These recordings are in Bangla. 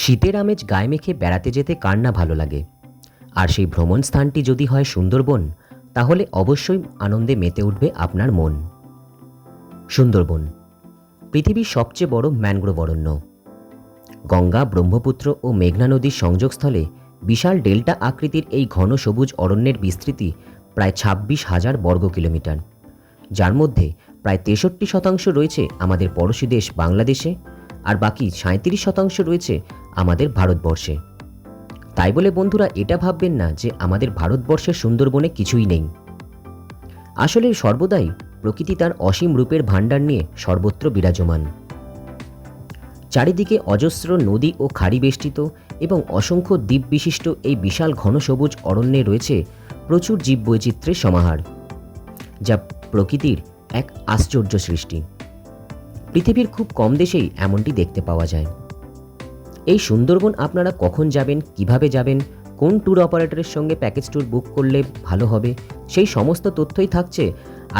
শীতের আমেজ গায়ে মেখে বেড়াতে যেতে কার না ভালো লাগে? আর সেই ভ্রমণ স্থানটি যদি হয় সুন্দরবন, তাহলে অবশ্যই আনন্দে মেতে উঠবে আপনার মন। সুন্দরবন, পৃথিবীর সবচেয়ে বড় ম্যানগ্রোভ অরণ্য। গঙ্গা, ব্রহ্মপুত্র ও মেঘনা নদীর সংযোগস্থলে বিশাল ডেল্টা আকৃতির এই ঘন সবুজ অরণ্যের বিস্তৃতি প্রায় ছাব্বিশ হাজার বর্গ কিলোমিটার। যার মধ্যে প্রায় তেষট্টি শতাংশ রয়েছে আমাদের পড়োশী দেশ বাংলাদেশে আর বাকি সাঁত্রিশ শতাংশ রয়েছে আমাদের ভারতবর্ষে। তাই বলে বন্ধুরা, এটা ভাববেন না যে আমাদের ভারতবর্ষের সুন্দরবনে কিছুই নেই। আসলে সর্বদাই প্রকৃতি তার অসীম রূপের ভাণ্ডার নিয়ে সর্বত্র বিরাজমান। চারিদিকে অজস্র নদী ও খাড়ি বেষ্টিত এবং অসংখ্য দ্বীপ বিশিষ্ট এই বিশাল ঘন সবুজ অরণ্যে রয়েছে প্রচুর জীববৈচিত্র্যের সমাহার, যা প্রকৃতির এক আশ্চর্য সৃষ্টি। পৃথিবীর খুব কম দেশেই এমনটি দেখতে পাওয়া যায়। এই সুন্দরবন আপনারা কখন যাবেন, কীভাবে যাবেন, কোন ট্যুর অপারেটরের সঙ্গে প্যাকেজ ট্যুর বুক করলে ভালো হবে, সেই সমস্ত তথ্যই থাকছে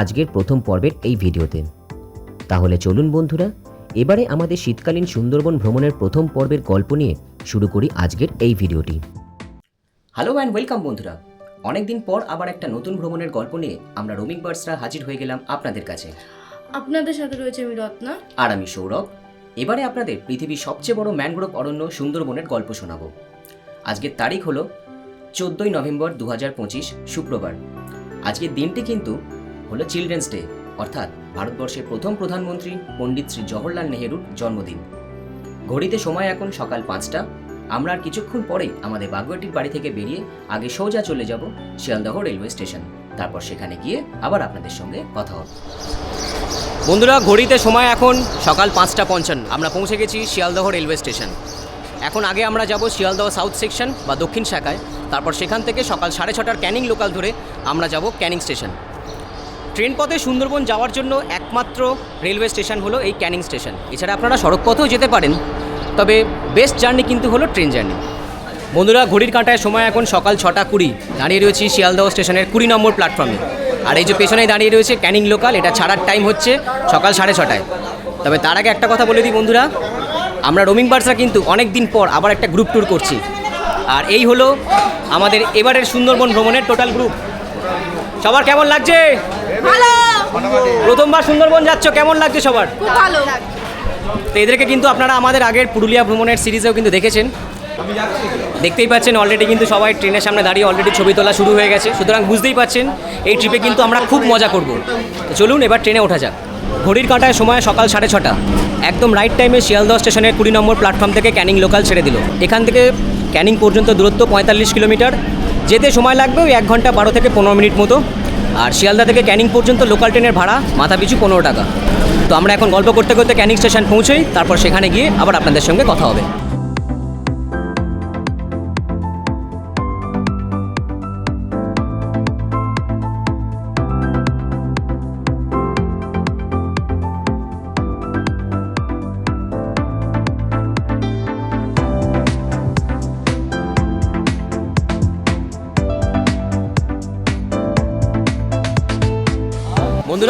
আজকের প্রথম পর্বের এই ভিডিওতে। তাহলে চলুন বন্ধুরা, এবারে আমাদের শীতকালীন সুন্দরবন ভ্রমণের প্রথম পর্বের গল্প নিয়ে শুরু করি আজকের এই ভিডিওটি। হ্যালো অ্যান্ড ওয়েলকাম বন্ধুরা। অনেকদিন পর আবার একটা নতুন ভ্রমণের গল্প নিয়ে আমরা রোমিং বার্ডসরা হাজির হয়ে গেলাম আপনাদের কাছে। আপনাদের সাথে রয়েছে আমি রত্না। আর আমি সৌরভ। এবারে আপনাদের পৃথিবীর সবচেয়ে বড় ম্যানগ্রোভ অরণ্য সুন্দরবনের গল্প শোনাবো। আজকের তারিখ হলো চোদ্দোই নভেম্বর দু শুক্রবার। আজকের দিনটি কিন্তু হলো চিলড্রেন্স ডে, অর্থাৎ ভারতবর্ষের প্রথম প্রধানমন্ত্রী পণ্ডিত শ্রী জওহরলাল নেহেরুর জন্মদিন। ঘড়িতে সময় এখন সকাল পাঁচটা। আমরা আর কিছুক্ষণ পরেই আমাদের বাগুয়াটির বাড়ি থেকে বেরিয়ে আগে সোজা চলে যাব শিয়ালদহ রেলওয়ে স্টেশন। তারপর সেখানে গিয়ে আবার আপনাদের সঙ্গে কথা হবে। বন্ধুরা, ঘড়িতে সময় এখন সকাল পাঁচটা পঞ্চান্ন। আমরা পৌঁছে গেছি শিয়ালদহ রেলওয়ে স্টেশন। এখন আগে আমরা যাব শিয়ালদহ সাউথ সেকশন বা দক্ষিণ শাখায়। তারপর সেখান থেকে সকাল সাড়ে ছটার ক্যানিং লোকাল ধরে আমরা যাব ক্যানিং স্টেশন। ট্রেন পথে সুন্দরবন যাওয়ার জন্য একমাত্র রেলওয়ে স্টেশন হলো এই ক্যানিং স্টেশন। এছাড়া আপনারা সড়ক পথেও যেতে পারেন। তবে বেস্ট জার্নি কিন্তু হলো ট্রেন জার্নি। বন্ধুরা ঘড়ির কাঁটায় সময় এখন সকাল ছটা কুড়ি। দাঁড়িয়ে রয়েছি শিয়ালদহ স্টেশনের কুড়ি নম্বর প্ল্যাটফর্মে। আর এই যে পেছনে দাঁড়িয়ে রয়েছে ক্যানিং লোকাল এটা ছাড়ার টাইম হচ্ছে সকাল সাড়ে ছটায়। তবে তার আগে একটা কথা বলে দিই বন্ধুরা আমরা রোমিং বার্সরা কিন্তু অনেক দিন পর আবার একটা গ্রুপ ট্যুর করছি। আর এই হলো আমাদের এবারের সুন্দরবন ভ্রমণের টোটাল গ্রুপ সবার কেমন লাগছে? প্রথমবার সুন্দরবন যাচ্ছ কেমন লাগছে সবার? তো এদেরকে কিন্তু আপনারা আমাদের আগের পুরুলিয়া ভ্রমণের সিরিজেও কিন্তু দেখেছেন। দেখতেই পাচ্ছেন অলরেডি কিন্তু সবাই ট্রেনের সামনে দাঁড়িয়ে অলরেডি ছবি তোলা শুরু হয়ে গেছে। সুতরাং বুঝতেই পাচ্ছেন, এই ট্রিপে কিন্তু আমরা খুব মজা করব। তো চলুন এবার ট্রেনে ওঠা যাক। ঘড়ির কাঁটায় সময় সকাল সাড়ে ছটা। একদম রাইট টাইমে শিয়ালদহ স্টেশনের কুড়ি নম্বর প্ল্যাটফর্ম থেকে ক্যানিং লোকাল ছেড়ে দিল। এখান থেকে ক্যানিং পর্যন্ত দূরত্ব পঁয়তাল্লিশ কিলোমিটার। যেতে সময় লাগবে ওই এক ঘণ্টা বারো থেকে পনেরো মিনিট মতো। আর শিয়ালদা থেকে ক্যানিং পর্যন্ত লোকাল ট্রেনের ভাড়া মাথা পিছু পনেরো টাকা। তো আমরা এখন গল্প করতে করতে ক্যানিং স্টেশন পৌঁছই, তারপর সেখানে গিয়ে আবার আপনাদের সঙ্গে কথা হবে।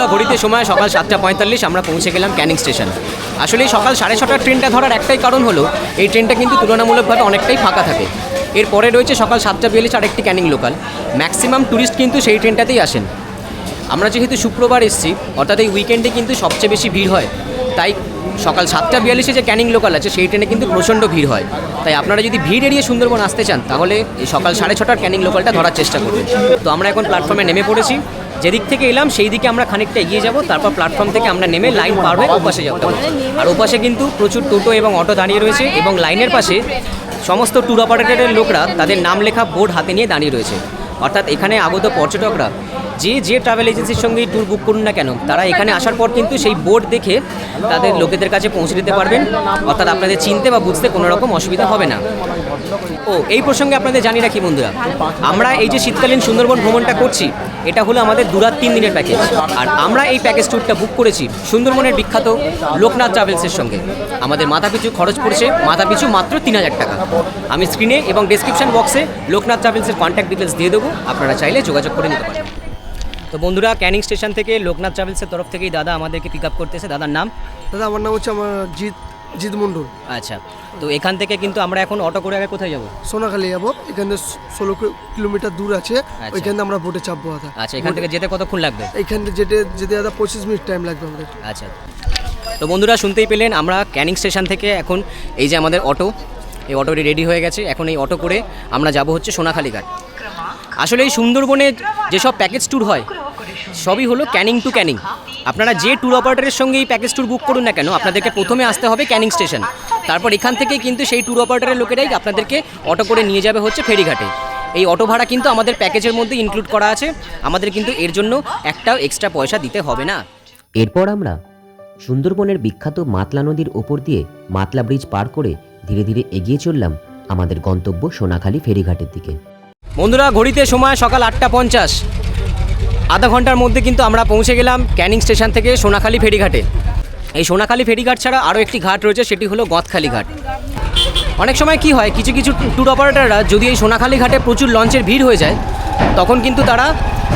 বন্ধুরা ঘড়িতে সময় সকাল সাতটা পঁয়তাল্লিশ, আমরা পৌঁছে গেলাম ক্যানিং স্টেশন। আসলে সকাল সাড়ে ছটার ট্রেনটা ধরার একটাই কারণ হলো, এই ট্রেনটা কিন্তু তুলনামূলকভাবে অনেকটাই ফাঁকা থাকে। এরপরে রয়েছে সকাল সাতটা বিয়াল্লিশ আর একটি ক্যানিং লোকাল। ম্যাক্সিমাম ট্যুরিস্ট কিন্তু সেই ট্রেনটাতেই আসেন। আমরা যেহেতু শুক্রবার এসেছি, অর্থাৎ এই উইকেন্ডে কিন্তু সবচেয়ে বেশি ভিড় হয়। তাই সকাল সাতটা বিয়াল্লিশে যে ক্যানিং লোকাল আছে, সেই ট্রেনে কিন্তু প্রচণ্ড ভিড় হয়। তাই আপনারা যদি ভিড় এড়িয়ে সুন্দরবন আসতে চান, তাহলে সকাল সাড়ে ছটার ক্যানিং লোকালটা ধরার চেষ্টা করবেন তো আমরা এখন প্ল্যাটফর্মে নেমে পড়েছি। যেদিক থেকে এলাম সেই দিকে আমরা খানিকটা এগিয়ে যাব, তারপর প্ল্যাটফর্ম থেকে আমরা নেমে লাইন পার হয়ে ওপাশে যাব আর ওপাশে কিন্তু প্রচুর টোটো এবং অটো দাঁড়িয়ে রয়েছে এবং লাইনের পাশে সমস্ত ট্যুর অপারেটরের লোকরা তাদের নাম লেখা বোর্ড হাতে নিয়ে দাঁড়িয়ে রয়েছে। অর্থাৎ এখানে আগত পর্যটকরা, যে যে ট্রাভেল এজেন্সির সঙ্গে ট্যুর বুক করুন না কেন, তারা এখানে আসার পর কিন্তু সেই বোর্ড দেখে তাদের লোকেদের কাছে পৌঁছে দিতে পারবেন। অর্থাৎ আপনাদের চিনতে বা বুঝতে কোনো রকম অসুবিধা হবে না। ও, এই প্রসঙ্গে আপনাদের জানি রাখি বন্ধুরা, আমরা এই যে শীতকালীন সুন্দরবন ভ্রমণটা করছি, এটা হলো আমাদের দু রাত তিন দিনের প্যাকেজ আর আমরা এই প্যাকেজ ট্যুরটা বুক করেছি সুন্দরবনের বিখ্যাত লোকনাথ ট্রাভেলসের সঙ্গে। আমাদের মাথাপিছু খরচ পড়ছে, মাথাপিছু মাত্র তিন হাজার টাকা। আমি স্ক্রিনে এবং ডেসক্রিপশন বক্সে লোকনাথ ট্রাভেলসের কন্ট্যাক্ট ডিটেলস দিয়ে দেবো, আপনারা চাইলে যোগাযোগ করে নিতে পারেন। তো বন্ধুরা, ক্যানিং স্টেশন থেকে লোকনাথ ট্রাভেলসের তরফ থেকেই দাদা আমাদেরকে পিক আপ করতেছে, দাদার নাম? দাদা, আমার নাম হচ্ছে আমার জিৎ জিৎ মণ্ডল। আচ্ছা তো এখান থেকে কিন্তু আমরা এখন অটো করে আগে কোথায় যাব? সোনাখালি যাব এখানে ষোলো কিলোমিটার দূর আছে ওইখান থেকে আমরা বোটে চাপবো দাদা আচ্ছা এখান থেকে যেতে কতক্ষণ লাগবে? এইখান থেকে যেতে যেতে দাদা পঁচিশ মিনিট টাইম লাগবে আমাদের। আচ্ছা। তো বন্ধুরা শুনতেই পেলেন আমরা ক্যানিং স্টেশন থেকে এখন এই যে আমাদের অটো এই অটোটি রেডি হয়ে গেছে। এখন এই অটো করে আমরা যাব হচ্ছে সোনাখালী ঘাট। আসলে এই সুন্দরবনে যেসব প্যাকেজ ট্যুর হয় সবই হলো ক্যানিং টু ক্যানিং। আপনারা যে ট্যুর অপারেটরের সঙ্গে এই প্যাকেজ ট্যুর বুক করুন না কেন আপনাদেরকে প্রথমে আসতে হবে ক্যানিং স্টেশন তারপর এখান থেকে কিন্তু সেই ট্যুর অপারেটরের লোকেরাই আপনাদেরকে অটো করে নিয়ে যাবে হচ্ছে ফেরিঘাটে। এই অটো ভাড়া কিন্তু আমাদের প্যাকেজের মধ্যে ইনক্লুড করা আছে। আমাদের কিন্তু এর জন্য একটাও এক্সট্রা পয়সা দিতে হবে না। এরপর আমরা সুন্দরবনের বিখ্যাত মাতলা নদীর ওপর দিয়ে মাতলা ব্রিজ পার করে ধীরে ধীরে এগিয়ে চললাম আমাদের গন্তব্য সোনাখালী ফেরিঘাটের দিকে। বন্ধুরা ঘড়িতে সময় সকাল আটটা পঞ্চাশ। আধা ঘণ্টার মধ্যে কিন্তু আমরা পৌঁছে গেলাম ক্যানিং স্টেশন থেকে সোনাখালী ফেরিঘাটে। এই সোনাখালী ফেরিঘাট ছাড়া আরও একটি ঘাট রয়েছে, সেটি হলো গদখালি ঘাট। অনেক সময় কি হয়, কিছু কিছু ট্যুর অপারেটররা যদি এই সোনাখালী ঘাটে প্রচুর লঞ্চের ভিড় হয়ে যায়, তখন কিন্তু তারা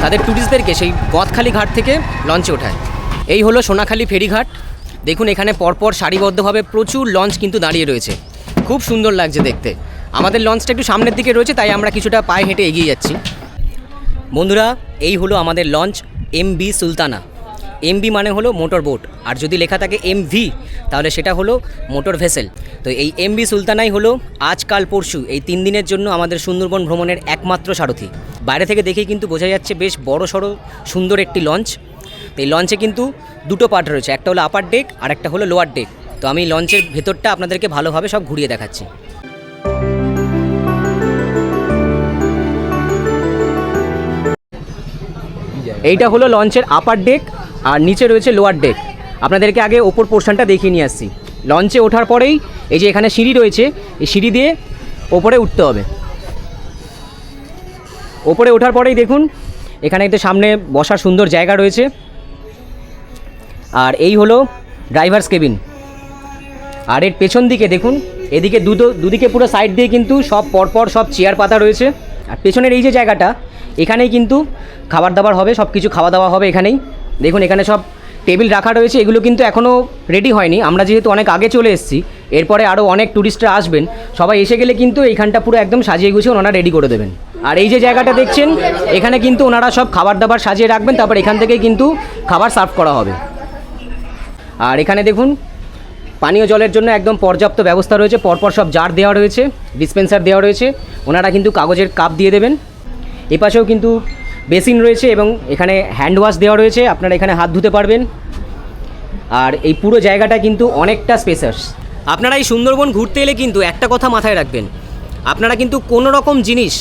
তাদের ট্যুরিস্টদেরকে সেই গদখালি ঘাট থেকে লঞ্চে ওঠায়। এই হলো সোনাখালী ফেরিঘাট। দেখুন, এখানে পরপর সারিবদ্ধভাবে প্রচুর লঞ্চ কিন্তু দাঁড়িয়ে রয়েছে। খুব সুন্দর লাগছে দেখতে। আমাদের লঞ্চটা একটু সামনের দিকে রয়েছে, তাই আমরা কিছুটা পায়ে হেঁটে এগিয়ে যাচ্ছি। বন্ধুরা, এই হলো আমাদের launch M B Sultana. M B মানে হলো মোটর বোট আর যদি লেখা থাকে এম ভি তাহলে সেটা হলো মোটর ভেসেল তো এই এম বি সুলতানাই হলো আজকাল পরশু, এই তিন দিনের জন্য আমাদের সুন্দরবন ভ্রমণের একমাত্র সারথি। বাইরে থেকে দেখেই কিন্তু বোঝা যাচ্ছে বেশ বড় সড়ো সুন্দর একটি লঞ্চ এই লঞ্চে কিন্তু দুটো পার্ট রয়েছে। একটা হলো আপার ডেক আর একটা হলো লোয়ার ডেক তো আমি লঞ্চের ভেতরটা আপনাদেরকে ভালোভাবে সব ঘুরিয়ে দেখাচ্ছি। এইটা হলো লঞ্চের আপার ডেক আর নিচে রয়েছে লোয়ার ডেক আপনাদেরকে আগে ওপর পোর্শনটা দেখিয়ে নিয়ে আসছি। লঞ্চে ওঠার পরেই এই যে এখানে সিঁড়ি রয়েছে, এই সিঁড়ি দিয়ে ওপরে উঠতে হবে। ওপরে ওঠার পরেই দেখুন, এখানে একটা সামনে বসার সুন্দর জায়গা রয়েছে। আর এই হলো ড্রাইভার্স কেবিন আর এর পেছন দিকে দেখুন, এদিকে দুটো দুদিকে পুরো সাইড দিয়ে কিন্তু সব পরপর সব চেয়ার পাতা রয়েছে। আর পেছনের এই যে জায়গাটা এখানেই কিন্তু খাবার দাবার হবে সব কিছু খাওয়া দাওয়া হবে এখানেই। দেখুন, এখানে সব টেবিল রাখা রয়েছে, এগুলো কিন্তু এখনও রেডি হয়নি। আমরা যেহেতু অনেক আগে চলে এসেছি, এরপরে আরও অনেক ট্যুরিস্টরা আসবেন, সবাই এসে গেলে কিন্তু এইখানটা পুরো একদম সাজিয়ে গুছিয়ে ওনারা রেডি করে দেবেন। আর এই যে জায়গাটা দেখছেন, এখানে কিন্তু ওনারা সব খাবার দাবার সাজিয়ে রাখবেন, তারপর এখান থেকেই কিন্তু খাবার সার্ভ করা হবে। আর এখানে দেখুন, পানীয় জলের জন্য একদম পর্যাপ্ত ব্যবস্থা রয়েছে, পরপর সব জার দেওয়া রয়েছে ডিসপেন্সার দেওয়া রয়েছে। ওনারা কিন্তু কাগজের কাপ দিয়ে দেবেন। এপাশেও কিন্তু বেসিন রয়েছে এবং এখানে হ্যান্ড ওয়াশ দেওয়া রয়েছে, আপনারা এখানে হাত ধুতে পারবেন। আর এই পুরো জায়গাটা কিন্তু অনেকটা স্পেসাস আপনারা এই সুন্দরবন ঘুরতে এলে কিন্তু একটা কথা মাথায় রাখবেন, আপনারা কিন্তু কোনো রকম জিনিস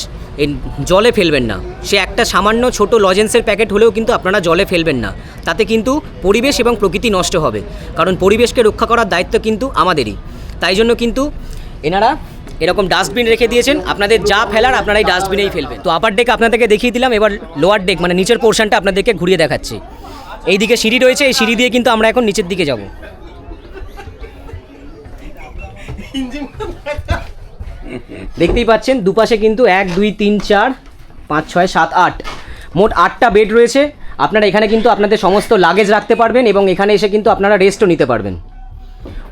জলে ফেলবেন না। সে একটা সামান্য ছোট লজেন্সের প্যাকেট হলেও কিন্তু আপনারা জলে ফেলবেন না। তাতে কিন্তু পরিবেশ এবং প্রকৃতি নষ্ট হবে, কারণ পরিবেশকে রক্ষা করার দায়িত্ব কিন্তু আমাদেরই। তাই জন্য কিন্তু এনারা এরকম ডাস্টবিন রেখে দিয়েছেন, আপনাদের যা ফেলার আপনারা এই ডাস্টবিনেই ফেলবেন। তো আপার ডেক আপনাদেরকে দেখিয়ে দিলাম, এবার লোয়ার ডেক মানে নিচের পোর্শনটা আপনাদেরকে ঘুরিয়ে দেখাচ্ছি। এই দিকে সিঁড়ি রয়েছে, এই সিঁড়ি দিয়ে কিন্তু আমরা এখন নিচের দিকে যাব। দেখতেই পাচ্ছেন, দুপাশে কিন্তু এক, দুই, তিন, চার, পাঁচ, ছয়, সাত, আট। মোট আটটা বেড রয়েছে। আপনারা এখানে কিন্তু আপনাদের সমস্ত লাগেজ রাখতে পারবেন এবং এখানে এসে কিন্তু আপনারা রেস্টও নিতে পারবেন।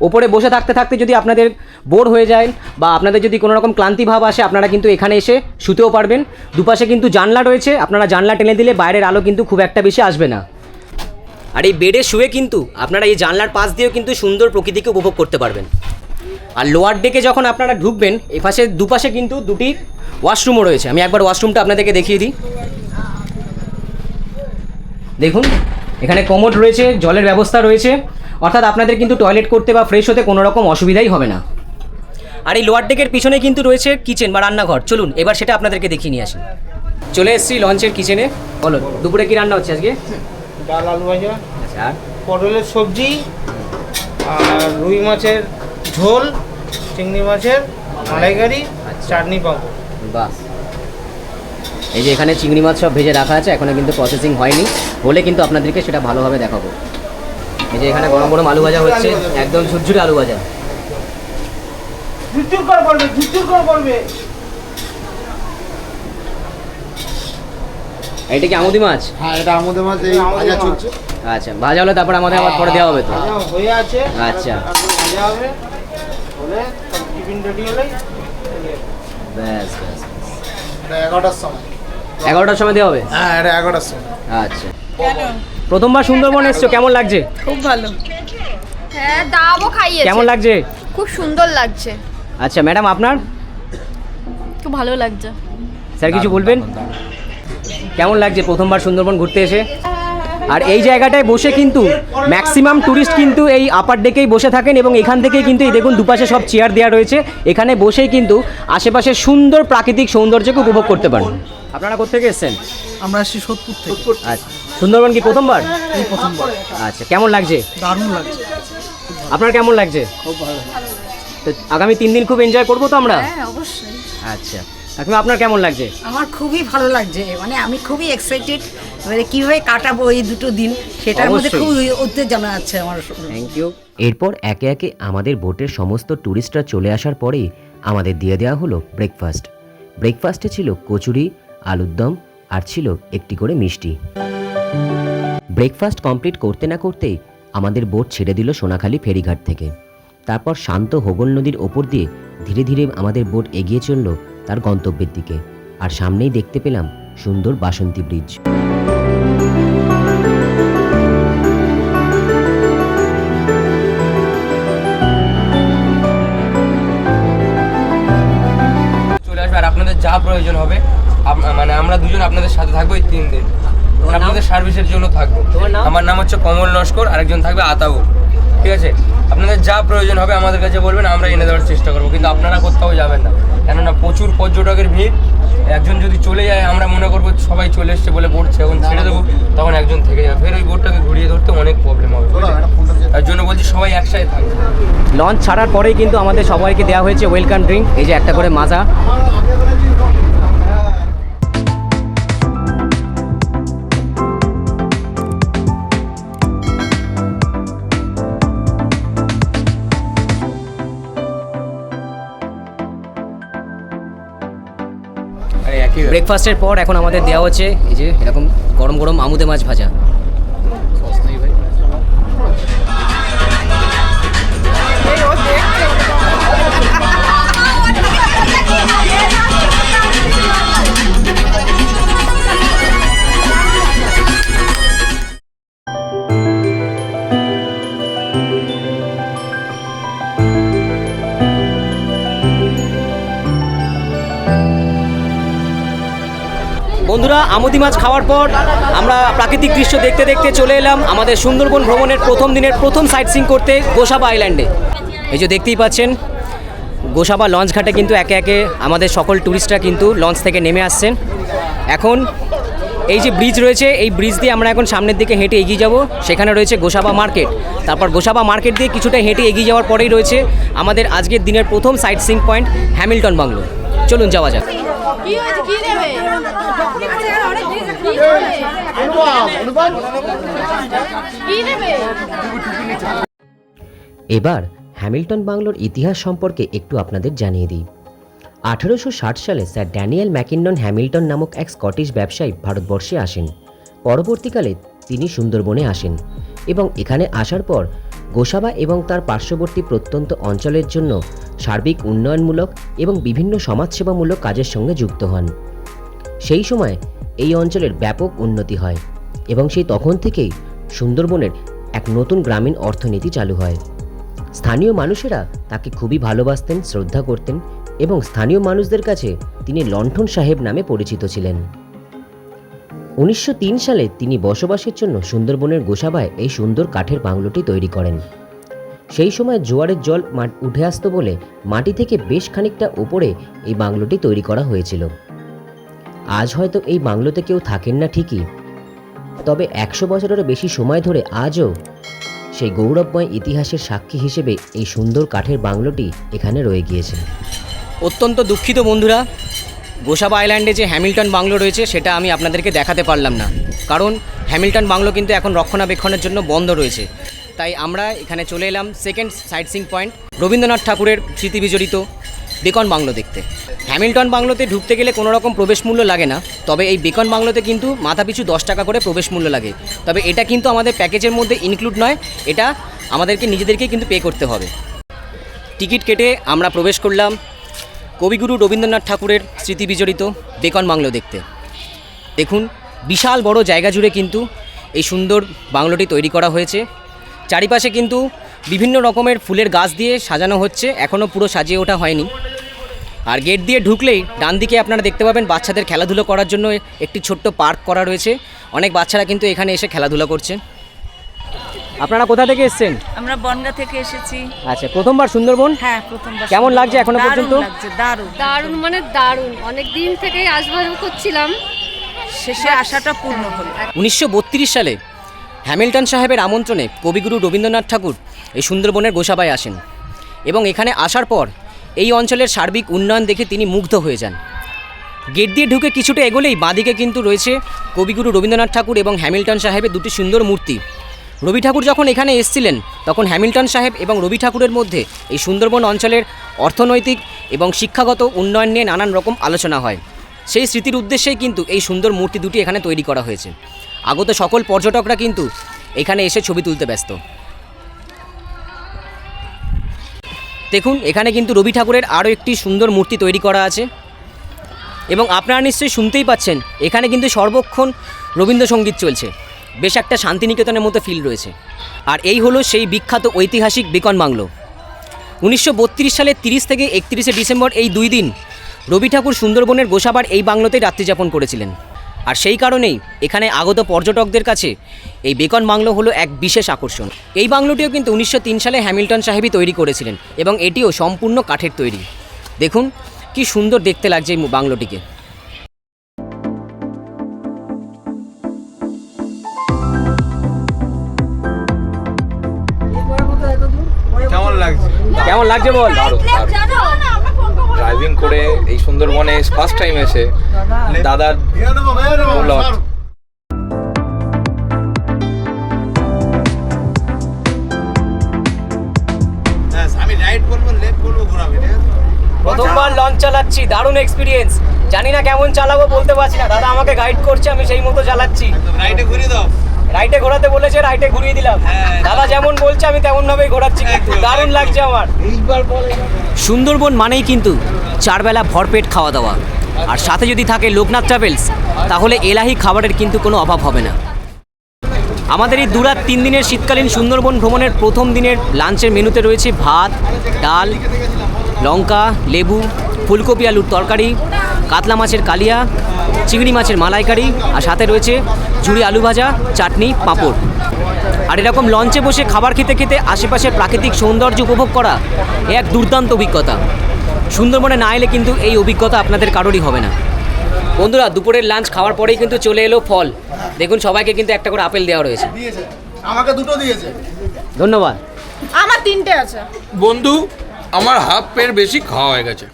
ওপরে বসে থাকতে থাকতে যদি আপনাদের বোর হয়ে যায় বা আপনাদের যদি কোনো রকম ক্লান্তি ভাব আসে, আপনারা কিন্তু এখানে এসে শুতেও পারবেন। দুপাশে কিন্তু জানলা রয়েছে, আপনারা জানলা টেনে দিলে বাইরের আলো কিন্তু খুব একটা বেশি আসবে না। আর এই বেডে শুয়ে কিন্তু আপনারা এই জানলার পাশ দিয়েও কিন্তু সুন্দর প্রকৃতিকে উপভোগ করতে পারবেন। আর লোয়ার ডেকে যখন আপনারা ঢুকবেন এপাশে দুপাশে কিন্তু দুটি ওয়াশরুমও রয়েছে। আমি একবার ওয়াশরুমটা আপনাদেরকে দেখিয়ে দিই। দেখুন, এখানে কমোড রয়েছে, জলের ব্যবস্থা রয়েছে। অর্থাৎ আপনাদের কিন্তু টয়লেট করতে বা ফ্রেশ হতে কোনো রকম অসুবিধাই হবে না। আর এই লোয়ার ডেকের পিছনে কিন্তু রয়েছে কিচেন বা রান্নাঘর। চলুন এবার সেটা আপনাদেরকে দেখিয়ে নিয়ে আসি। চলে এসেছি লঞ্চের কিচেনে বলো দুপুরে কি রান্না হচ্ছে আজকে? ডাল আলু ভাজা আচ্ছা আর? পটলের সবজি আর রুই মাছের ঝোল চিংড়ি মাছের মালাইকারি চাটনি পাবো। বাহ। এই যে এখানে চিংড়ি মাছ সব ভেজে রাখা আছে এখনও কিন্তু প্রসেসিং হয়নি। হলে কিন্তু আপনাদেরকে সেটা ভালোভাবে দেখাবো। এই যে এখানে গরম গরম আলু ভাজা হচ্ছে একদম ঝুরঝুরে আলু ভাজা। ঝুরঝুর করে পড়বে ঝুরঝুর করে পড়বে। এটা কি আমুদি মাছ? হ্যাঁ এটা আমাদের মাঝে এই ভাজা চলছে। আচ্ছা ভাজা হলে তারপর আমাদের আবার পরে দেওয়া হবে তো? ভাজা হয়ে আছে আচ্ছা। ভাজা হবে। হলে টিফিন রেডি হলেই ব্যাস ব্যাস এগারোটার সময়। এগারোটার সময় দেওয়া হবে? হ্যাঁ এটা এগারোটার সময়। আচ্ছা। প্রথমবার সুন্দরবন এসছো কেমন লাগছে? খুব ভালো। হ্যাঁ দাবও খাইয়েছে। কেমন লাগছে? খুব সুন্দর লাগছে। আচ্ছা ম্যাডাম আপনার? খুব ভালো লাগছে। স্যার কিছু বলবেন? কেমন লাগছে প্রথমবার সুন্দরবন ঘুরতে এসে? আর এই জায়গাটায় বসে কিন্তু ম্যাক্সিমাম ট্যুরিস্ট কিন্তু এই আপার ডেকেই বসে থাকেন এবং এখান থেকেই কিন্তু এই দেখুন দুপাশে সব চেয়ার দেওয়া রয়েছে। এখানে বসেই কিন্তু আশেপাশে সুন্দর প্রাকৃতিক সৌন্দর্যকে উপভোগ করতে পারেন। আপনারা কোথেকে এসেছেন? আমরা আসছি সোদপুর থেকে। আচ্ছা সুন্দরবন কি প্রথমবার? এই প্রথমবার। আচ্ছা কেমন লাগছে? দারুণ লাগছে। আপনার কেমন লাগছে? খুব ভালো তো আগামী তিন দিন খুব এনজয় করব তো আমরা? হ্যাঁ অবশ্যই। আচ্ছা কাকিমা আপনার কেমন লাগছে? আমার খুবই ভালো লাগছে মানে আমি খুবই এক্সাইটেড মানে কীভাবে কাটাবো এই দুটো দিন সেটার মধ্যে খুব উত্তেজনা আছে আমার। থ্যাংক ইউ এরপর একে একে আমাদের বোটের সমস্ত ট্যুরিস্টরা চলে আসার পরেই আমাদের দিয়ে দেওয়া হলো ব্রেকফাস্ট ব্রেকফাস্টে ছিল কচুরি আলুর দম আর ছিল একটি করে মিষ্টি। ব্রেকফাস্ট কমপ্লিট করতে না করতেই আমাদের বোট ছেড়ে দিল সোনাখালী ফেরিঘাট থেকে। তারপর শান্ত হোগল নদীর ওপর দিয়ে ধীরে ধীরে আমাদের বোট এগিয়ে চলল তার গন্তব্যের দিকে আর সামনেই দেখতে পেলাম সুন্দর বাসন্তী ব্রিজ। চলে আসবে আর আপনাদের যা প্রয়োজন হবে মানে আমরা দুজন আপনাদের সাথে থাকব এই তিন দিন। আপনাদের সার্ভিসের জন্য থাকব। আমার নাম হচ্ছে কমল নস্কর আরেকজন থাকবে আতাউর ঠিক আছে? আপনাদের যা প্রয়োজন হবে আমাদের কাছে বলবেন আমরা এনে দেওয়ার চেষ্টা করব। কিন্তু আপনারা কোথাও যাবেন না। কেননা প্রচুর পর্যটকের ভিড়। একজন যদি চলে যায় আমরা মনে করব সবাই চলে এসছে বলে পড়ছে এখন ছেড়ে দেবো তখন একজন থেকে যাবে। ফের ওই বোটটাকে ঘুরিয়ে ধরতে অনেক প্রবলেম হবে। তার জন্য বলছি সবাই একসাথে থাকবে। লঞ্চ ছাড়ার পরেই কিন্তু আমাদের সবাইকে দেওয়া হয়েছে ওয়েলকাম ড্রিঙ্ক এই যে একটা করে মাজা। ব্রেকফাস্টের পর এখন আমাদের দেওয়া হচ্ছে এই যে এরকম গরম গরম আমুদে মাছ ভাজা। বন্ধুরা, আমুদি মাছ খাওয়ার পর আমরা প্রাকৃতিক দৃশ্য দেখতে দেখতে চলে এলাম আমাদের সুন্দরবন ভ্রমণের প্রথম দিনের প্রথম সাইট সিং করতে গোসাবা আইল্যান্ডে এই যে দেখতেই পাচ্ছেন, গোসাবা লঞ্চ ঘাটে কিন্তু একে একে আমাদের সকল ট্যুরিস্টরা কিন্তু লঞ্চ থেকে নেমে আসছেন। এখন এই যে ব্রিজ রয়েছে, এই ব্রিজ দিয়ে আমরা এখন সামনের দিকে হেঁটে এগিয়ে যাব। সেখানে রয়েছে গোসাবা মার্কেট তারপর গোসাবা মার্কেট দিয়ে কিছুটা হেঁটে এগিয়ে যাওয়ার পরেই রয়েছে আমাদের আজকের দিনের প্রথম sightseeing point Hamilton bungalow চলুন যাওয়া যাক কি হয়েছে কি নেবে কি নেবে এবার হ্যামিল্টন বাংলোর ইতিহাস সম্পর্কে একটু আপনাদের জানিয়ে দিই। আঠারোশো ষাট সালে স্যার ড্যানিয়েল ম্যাকিন্ডন হ্যামিল্টন নামক এক স্কটিশ ব্যবসায়ী ভারতবর্ষে আসেন। পরবর্তীকালে তিনি সুন্দরবনে আসেন এবং এখানে আসার পর গোসাবা এবং তার পার্শ্ববর্তী প্রত্যন্ত অঞ্চলের জন্য সার্বিক উন্নয়নমূলক এবং বিভিন্ন সমাজসেবামূলক কাজের সঙ্গে যুক্ত হন। সেই সময় এই অঞ্চলের ব্যাপক উন্নতি হয় এবং সেই তখন থেকেই সুন্দরবনের এক নতুন গ্রামীণ অর্থনীতি চালু হয়। স্থানীয় মানুষেরা তাকে খুবই ভালোবাসতেন, শ্রদ্ধা করতেন এবং স্থানীয় মানুষদের কাছে তিনি লণ্ঠন সাহেব নামে পরিচিত ছিলেন। উনিশশো তিন সালে তিনি বসবাসের জন্য সুন্দরবনের গোসাবায় এই সুন্দর কাঠের বাংলোটি তৈরি করেন। সেই সময় জোয়ারের জল উঠে আসতো বলে মাটি থেকে বেশ খানিকটা ওপরে এই বাংলোটি তৈরি করা হয়েছিল। আজ হয়তো এই বাংলোতে কেউ থাকেন না ঠিকই। তবে একশো বছরেরও বেশি সময় ধরে আজও সেই গৌরবময় ইতিহাসের সাক্ষী হিসেবে এই সুন্দর কাঠের বাংলোটি এখানে রয়ে গিয়েছে। অত্যন্ত দুঃখিত বন্ধুরা, গোসাবা আইল্যান্ডে যে হ্যামিল্টন বাংলো রয়েছে সেটা আমি আপনাদেরকে দেখাতে পারলাম না। কারণ হ্যামিল্টন বাংলো কিন্তু এখন রক্ষণাবেক্ষণের জন্য বন্ধ রয়েছে। তাই আমরা এখানে চলে এলাম second sightseeing point Rabindranath ঠাকুরের স্মৃতি বিজড়িত বেকন বাংলো দেখতে। হ্যামিল্টন বাংলোতে ঢুকতে গেলে কোনো রকম প্রবেশ মূল্য লাগে না, তবে এই বেকন বাংলোতে কিন্তু মাথা পিছু দশ টাকা করে প্রবেশ মূল্য লাগে। তবে এটা কিন্তু আমাদের প্যাকেজের মধ্যে ইনক্লুড নয়, এটা আমাদেরকে নিজেদেরকেই কিন্তু পে করতে হবে। টিকিট কেটে আমরা প্রবেশ করলাম কবিগুরু রবীন্দ্রনাথ ঠাকুরের স্মৃতি বিজড়িত বেকন বাংলো দেখতে। দেখুন, বিশাল বড় জায়গা জুড়ে কিন্তু এই সুন্দর বাংলোটি তৈরি করা হয়েছে। চারিপাশে কিন্তু বিভিন্ন রকমের ফুলের গাছ দিয়ে সাজানো হচ্ছে। এখনও পুরো সাজিয়ে ওঠা হয়নি। আর গেট দিয়ে ঢুকলেই ডান দিকে আপনারা দেখতে পাবেন বাচ্চাদের খেলাধুলো করার জন্য একটি ছোট্ট পার্ক করা রয়েছে। অনেক বাচ্চারা কিন্তু এখানে এসে খেলাধুলা করছে। আপনারা কোথা থেকে এসেছেন? আমরা বনগা থেকে এসেছি। আচ্ছা প্রথমবার সুন্দরবন? হ্যাঁ প্রথমবার কেমন লাগছে এখনও দারুণ পর্যন্ত? লাগছে দারুণ। দারুণ মানে দারুণ। অনেক দিন থেকেই আসবার করছিলাম। শেষে আশাটা পূর্ণ হলো। উনিশশো বত্রিশ সালে হ্যামিল্টন সাহেবের আমন্ত্রণে কবিগুরু রবীন্দ্রনাথ ঠাকুর এই সুন্দরবনের গোসাবায় আসেন। এবং এখানে আসার পর এই অঞ্চলের সার্বিক উন্নয়ন দেখে তিনি মুগ্ধ হয়ে যান। গেট দিয়ে ঢুকে কিছুটা এগোলেই বাঁদিকে কিন্তু রয়েছে কবিগুরু রবীন্দ্রনাথ ঠাকুর এবং হ্যামিল্টন সাহেবের দুটি সুন্দর মূর্তি। রবি ঠাকুর যখন এখানে এসেছিলেন, তখন হ্যামিল্টন সাহেব এবং রবি ঠাকুরের মধ্যে এই সুন্দরবন অঞ্চলের অর্থনৈতিক এবং শিক্ষাগত উন্নয়ন নিয়ে নানান রকম আলোচনা হয়। সেই স্মৃতির উদ্দেশ্যেই কিন্তু এই সুন্দর মূর্তি দুটি এখানে তৈরি করা হয়েছে। আগত সকল পর্যটকরা কিন্তু এখানে এসে ছবি তুলতে ব্যস্ত। দেখুন, এখানে কিন্তু রবি ঠাকুরের আরও একটি সুন্দর মূর্তি তৈরি করা আছে। এবং আপনারা নিশ্চয়ই শুনতেই পাচ্ছেন, এখানে কিন্তু সর্বক্ষণ রবীন্দ্রসঙ্গীত চলছে। বেশ একটা শান্তিনিকেতনের মতো ফিল রয়েছে। আর এই হলো সেই বিখ্যাত ঐতিহাসিক বেকন বাংলো। উনিশশো সালের তিরিশ থেকে একত্রিশে ডিসেম্বর এই দুই দিন রবি ঠাকুর সুন্দরবনের গোসাবার এই বাংলোতেই রাত্রিযাপন করেছিলেন। আর সেই কারণেই এখানে আগত পর্যটকদের কাছে এই বেকন বাংলো হলো এক বিশেষ আকর্ষণ এই বাংলোটিও কিন্তু উনিশশো তিন সালে হ্যামিল্টন সাহেবই তৈরি করেছিলেন এবং এটিও সম্পূর্ণ কাঠের তৈরি দেখুন কি সুন্দর দেখতে লাগছে এই বাংলোটিকে কেমন লাগছে কেমন লাগছে বল ড্রাইভিং করে এই সুন্দরবনে ফার্স্ট টাইম এসে দাদার প্রথমবার লঞ্চ চালাচ্ছি দারুণ এক্সপিরিয়েন্স জানি না কেমন চালাবো বলতে পারছি না। দাদা আমাকে গাইড করছে আমি সেই মতো চালাচ্ছি। রাইটে ঘুরিয়ে দাও। রাইটে ঘোরাতে বলেছে রাইটে ঘুরিয়ে দিলাম। দাদা যেমন বলছে আমি তেমন ভাবেই ঘোরাচ্ছি কিন্তু। দারুণ লাগছে আমার। সুন্দরবন মানেই কিন্তু চারবেলা ভরপেট খাওয়া দাওয়া। আর সাথে যদি থাকে লোকনাথ ট্রাভেলস তাহলে এলাহি খাবারের কিন্তু কোনো অভাব হবে না। আমাদের এই দুরাত তিন দিনের শীতকালীন সুন্দরবন ভ্রমণের প্রথম দিনের লাঞ্চের মেনুতে রয়েছে ভাত, ডাল, লঙ্কা, লেবু, ফুলকপি, আলুর তরকারি, কাতলা মাছের কালিয়া, চিংড়ি মাছের মালাইকারি, আর সাথে রয়েছে ঝুড়ি আলু ভাজা, চাটনি, পাঁপড়। আর এরকম লঞ্চে বসে খাবার খেতে খেতে আশেপাশের প্রাকৃতিক সৌন্দর্য উপভোগ করা এক দুর্দান্ত অভিজ্ঞতা। সুন্দরবনে না এলে কিন্তু এই অভিজ্ঞতা আপনাদের কারোরই হবে না। বন্ধুরা দুপুরের লাঞ্চ খাওয়ার পরেই কিন্তু চলে এলো ফল। দেখুন সবাইকে কিন্তু একটা করে আপেল দেওয়া রয়েছে। আমাকে দুটো দিয়েছে। ধন্যবাদ। আমার তিনটে আছে। বন্ধু আমার হাফ পের বেশি খাওয়া হয়ে গেছে।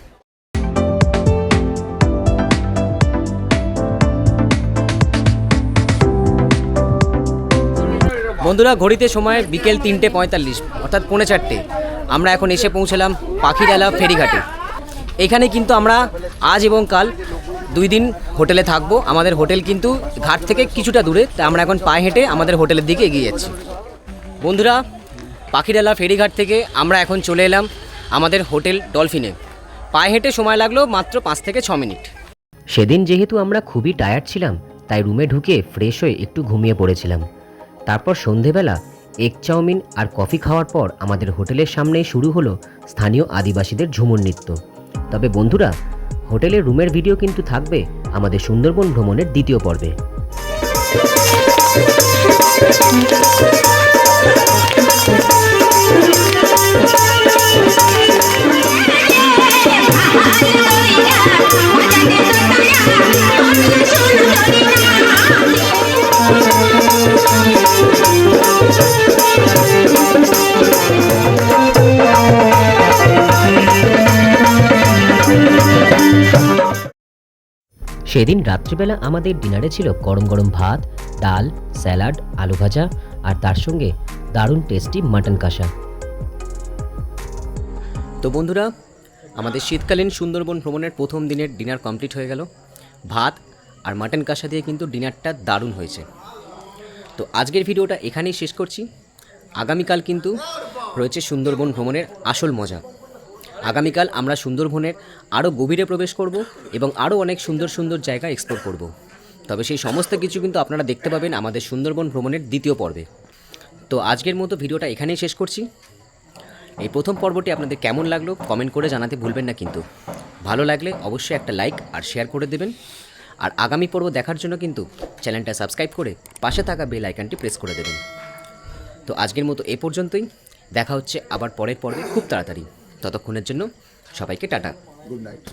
বন্ধুরা ঘড়িতে সময় বিকেল তিনটে পঁয়তাল্লিশ অর্থাৎ পৌনে চারটে। আমরা এখন এসে পৌঁছলাম পাখিডালা ফেরিঘাটে। এখানে কিন্তু আমরা আজ এবং কাল দুই দিন হোটেলে থাকব। আমাদের হোটেল কিন্তু ঘাট থেকে কিছুটা দূরে, তা আমরা এখন পায়ে হেঁটে আমাদের হোটেলের দিকে এগিয়ে যাচ্ছি। বন্ধুরা, পাখিডালা ফেরিঘাট থেকে আমরা এখন চলে এলাম আমাদের হোটেল ডলফিনে। পায়ে হেঁটে সময় লাগল মাত্র পাঁচ থেকে ছ মিনিট। সেদিন যেহেতু আমরা খুবই টায়ার্ড ছিলাম, তাই রুমে ঢুকে ফ্রেশ হয়ে একটু ঘুমিয়ে পড়েছিলাম। তারপর সন্ধেবেলা এগ চাউমিন আর কফি খাওয়ার পর আমাদের হোটেলের সামনেই শুরু হলো স্থানীয় আদিবাসীদের ঝুমুর নৃত্য। তবে বন্ধুরা হোটেলের রুমের ভিডিও কিন্তু থাকবে আমাদের সুন্দরবন ভ্রমণের দ্বিতীয় পর্বে সেদিন রাত্রিবেলা আমাদের ডিনারে ছিল গরম গরম ভাত, ডাল, স্যালাড, আলু ভাজা, আর তার সঙ্গে দারুণ টেস্টি মাটন কষা। তো বন্ধুরা, আমাদের শীতকালীন সুন্দরবন ভ্রমণের প্রথম দিনের ডিনার কমপ্লিট হয়ে গেল। ভাত আর মাটন কষা দিয়ে কিন্তু ডিনারটা দারুণ হয়েছে। তো আজকের ভিডিওটা এখানেই শেষ করছি। আগামীকাল কিন্তু রয়েছে সুন্দরবন ভ্রমণের আসল মজা। আগামীকাল আমরা সুন্দরবনের আরও গভীরে প্রবেশ করব এবং আরও অনেক সুন্দর সুন্দর জায়গা এক্সপ্লোর করব। তবে সেই সমস্ত কিছু কিন্তু আপনারা দেখতে পাবেন আমাদের সুন্দরবন ভ্রমণের দ্বিতীয় পর্বে। তো আজকের মতো ভিডিওটা এখানেই শেষ করছি। এই প্রথম পর্বটি আপনাদের কেমন লাগল কমেন্ট করে জানাতে ভুলবেন না কিন্তু। ভালো লাগলে অবশ্যই একটা লাইক আর শেয়ার করে দেবেন। আর আগামী পর্ব দেখার জন্য কিন্তু চ্যানেলটা সাবস্ক্রাইব করে পাশে থাকা বেল আইকনটি প্রেস করে দেবেন। তো আজকের মতো এ পর্যন্তই। দেখা হচ্ছে আবার পরের পর্বে খুব তাড়াতাড়ি। ততক্ষণের জন্য সবাইকে টাটা। Good night